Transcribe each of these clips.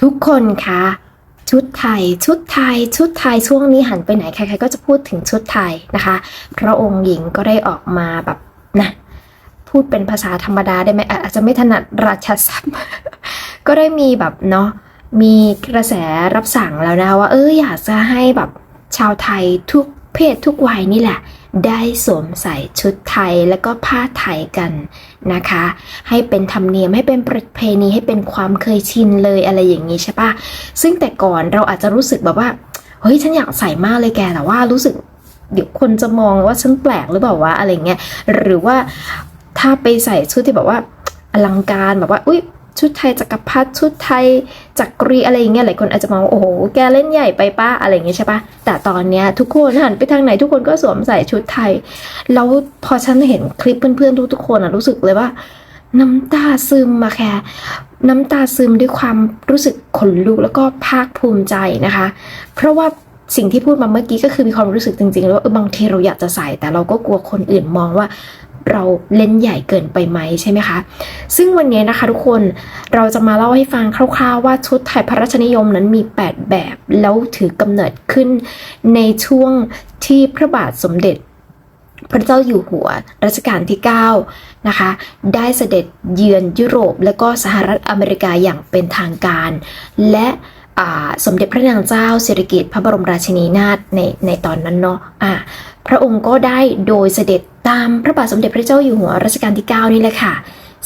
ทุกคนคะชุดไทย ชุดไทย ชุดไทยช่วงนี้หันไปไหนใครๆก็จะพูดถึงชุดไทยนะคะ พระองค์หญิงก็ได้ออกมาแบบนะพูดเป็นภาษาธรรมดาได้ไหมอาจจะไม่ถนัดราชศัพท์ ก็ได้มีแบบเนาะมีกระแสรับสั่งแล้วนะว่า เอออยากจะให้แบบชาวไทยทุกเพศทุกวัยนี่แหละ ได้สวมใส่ชุดไทยแล้วก็ผ้าไทยกันนะคะ ให้เป็นธรรมเนียมให้เป็นประเพณีให้เป็นความเคยชินเลยอะไรอย่างนี้ใช่ปะซึ่งแต่ก่อนเราอาจจะรู้สึกแบบว่าเฮ้ยฉันอยากใส่มากเลยแกแต่ว่ารู้สึกเดี๋ยวคนจะมองว่าฉันแปลกหรือเปล่าวะอะไรเงี้ยหรือว่าถ้าไปใส่ชุดที่แบบว่าอลังการแบบว่า อุ้ย ชุดไทยจักรพรรดิชุดไทยจักรีอะไรอย่างเงี้ยหลายคนอาจจะมองว่าโอ้โหแกเล่นใหญ่ไปป้าอะไรอย่างเงี้ยใช่ปะแต่ตอนเนี้ยทุกคนหันไปทางไหนทุกคนก็สวมใส่ชุดไทย แล้วพอฉันเห็นคลิปเพื่อนๆทุกๆคนอะรู้สึกเลยว่า น้ำตาซึมมาแค่น้ำตาซึมด้วยความรู้สึกขนลุกแล้วก็ภาคภูมิใจนะคะ เพราะว่าสิ่งที่พูดมาเมื่อกี้ก็คือมีความรู้สึกจริงๆแล้วว่าบางทีเราอยากจะใส่แต่เราก็กลัวคนอื่นมองว่า เราเล่นใหญ่เกินไปไหมใช่ไหมคะ ซึ่งวันนี้นะคะทุกคนเราจะมาเล่าให้ฟังคร่าวๆว่าชุดไทยพระราชนิยมนั้นมี 8 แบบ แล้วถือกำเนิดขึ้นในช่วงที่พระบาทสมเด็จพระเจ้าอยู่หัวรัชกาลที่ 9 นะคะ ได้เสด็จเยือนยุโรป และก็สหรัฐอเมริกาอย่างเป็นทางการ และสมเด็จพระนางเจ้าสิริกิติ์พระบรมราชินีนาถในในตอนนั้นเนาะอ่าพระองค์ก็ได้โดยเสด็จ ตามพระบาทสมเด็จพระเจ้าอยู่หัวรัชกาลที่ 9 นี่แหละค่ะ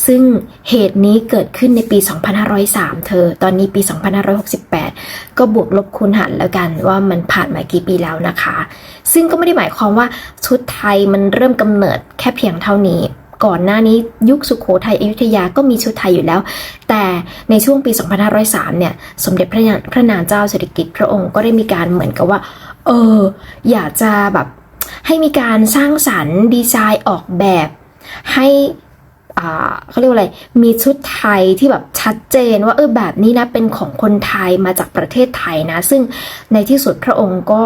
ซึ่งเหตุนี้เกิดขึ้นในปี 2503 เธอ ตอนนี้ปี 2568 ก็บวกลบคูณหารแล้วกันว่ามันผ่านมากี่ปีแล้วนะคะ ซึ่งก็ไม่ได้หมายความว่าชุดไทยมันเริ่มกำเนิดแค่เพียงเท่านี้ก่อนหน้านี้ยุคสุขโขทัยอยุธยาก็มีชุดไทยอยู่แล้ว แต่ในช่วงปี 2503 เนี่ย สมเด็จพระนางพระนางเจ้าสิริกิติ์พระองค์ก็ได้มีการเหมือนกับว่า เออ อยากจะแบบ ให้มีการสร้างสรรค์ดีไซน์ออกแบบ ให้อ่าเขาเรียกว่าอะไร มีชุดไทยที่แบบชัดเจนว่าเออแบบนี้นะเป็นของคนไทยมาจากประเทศไทยนะ ซึ่งในที่สุดพระองค์ก็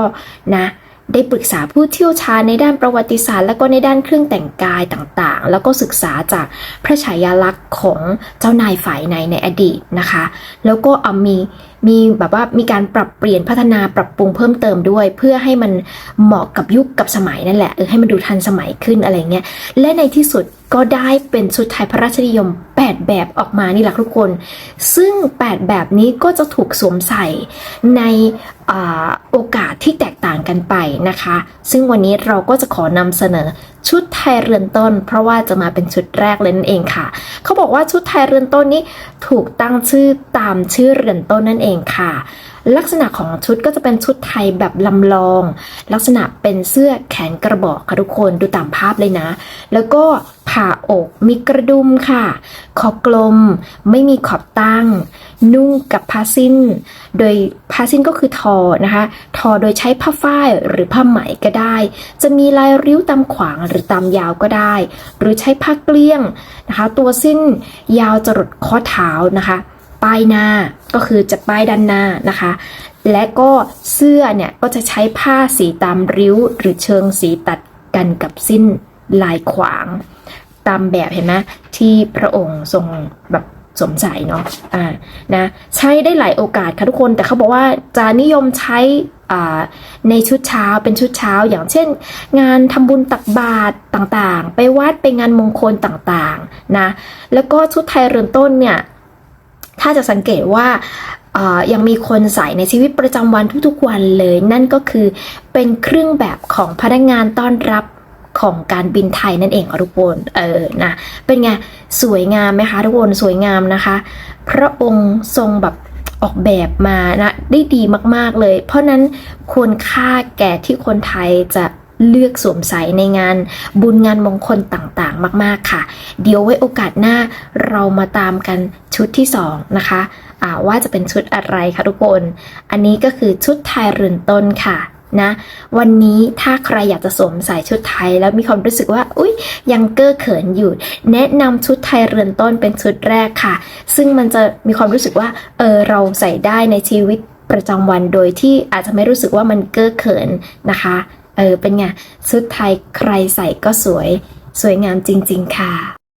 นะ ได้ปรึกษาผู้เชี่ยวชาญในด้านประวัติศาสตร์ และก็ในด้านเครื่องแต่งกายต่างๆ แล้วก็ศึกษาจากพระฉายาลักษณ์ของเจ้านายฝ่ายในในอดีตนะคะ แล้วก็เอามีมีแบบว่ามีการปรับเปลี่ยนพัฒนาปรับปรุงเพิ่มเติมด้วย เพื่อให้มันเหมาะกับยุคกับสมัยนั่นแหละเออให้มันดูทันสมัยขึ้นอะไรเงี้ยและในที่สุด ก็ได้เป็นชุดไทยพระราชนิยม 8 แบบออกมานี่แหละทุกคน ซึ่ง 8 แบบนี้ก็จะถูกสวมใส่ในอโอกาสที่แตกต่างกันไปนะคะ ซึ่งวันนี้เราก็จะขอนำเสนอชุดไทยเรือนต้น เพราะว่าจะมาเป็นชุดแรกเลยนั่นเองค่ะ เขาบอกว่าชุดไทยเรือนต้นนี้ถูกตั้งชื่อตามชื่อเรือนต้นนั่นเองค่ะ ลักษณะของชุดก็จะเป็นชุดไทยแบบลำลอง ลักษณะเป็นเสื้อแขนกระบอกค่ะทุกคนดูตามภาพเลยนะ แล้วก็ผ่าอกมีกระดุมค่ะคอกลมไม่มีขอบตั้ง นุ่งกับผ้าสิ้น โดยผ้าสิ้นก็คือทอนะคะ ทอโดยใช้ผ้าฝ้ายหรือผ้าไหมก็ได้ จะมีลายริ้วตามขวางหรือตามยาวก็ได้ หรือใช้ผ้าเกลี้ยงนะคะ ตัวสิ้นยาวจรดข้อเท้านะคะป้ายหน้า ก็คือจะป้ายด้านหน้านะคะ และก็เสื้อเนี่ยก็จะใช้ผ้าสีตามริ้ว หรือเชิงสีตัดกันกับสิ้นลายขวาง ตามแบบเห็นไหมที่พระองค์ทรงแบบสมใส่เนาะอ่านะใช้ได้หลายโอกาสค่ะทุกคนแต่เขาบอกว่าจะนิยมใช้อ่าในชุดเช้าเป็นชุดเช้า อย่างเช่น งานทำบุญตักบาตรต่างๆ ไปวัดไปงานมงคลต่างๆนะแล้วก็ชุดไทยเรือนต้นเนี่ย ถ้าจะสังเกตว่ายังมีคนใส่ในชีวิตประจำวันทุกๆวันเลย นั่นก็คือเป็นเครื่องแบบของพนักงานต้อนรับของการบินไทยนั่นเองค่ะทุกคนเออนะเป็นไงสวยงามไหมคะทุกคนสวยงามนะคะ พระองค์ทรงแบบออกแบบมานะได้ดีมากๆเลย เพราะนั้นควรค่าแก่ที่คนไทยจะ เลือกสวมใส่ในงานบุญงานมงคลต่างๆ มากๆค่ะ เดี๋ยวไว้โอกาสหน้าเรามาตามกันชุดที่สองนะคะะว่าจะเป็นชุดอะไรคะทุกคน อันนี้ก็คือชุดไทยเรือนต้นค่ะนะวันนี้ถ้าใครอยากจะสวมใส่ชุดไทย แล้วมีความรู้สึกว่า อุ๊ย ยังเก้อเขินอยู่ แนะนำชุดไทยเรือนต้นเป็นชุดแรกค่ะ ซึ่งมันจะมีความรู้สึกว่า เออ เราใส่ได้ในชีวิตประจำวันโดยที่อาจจะไม่รู้สึกว่ามันเก้อเขินนะคะ เออเป็นไงชุดไทยใครใส่ก็สวย สวยงามจริง ๆ ค่ะ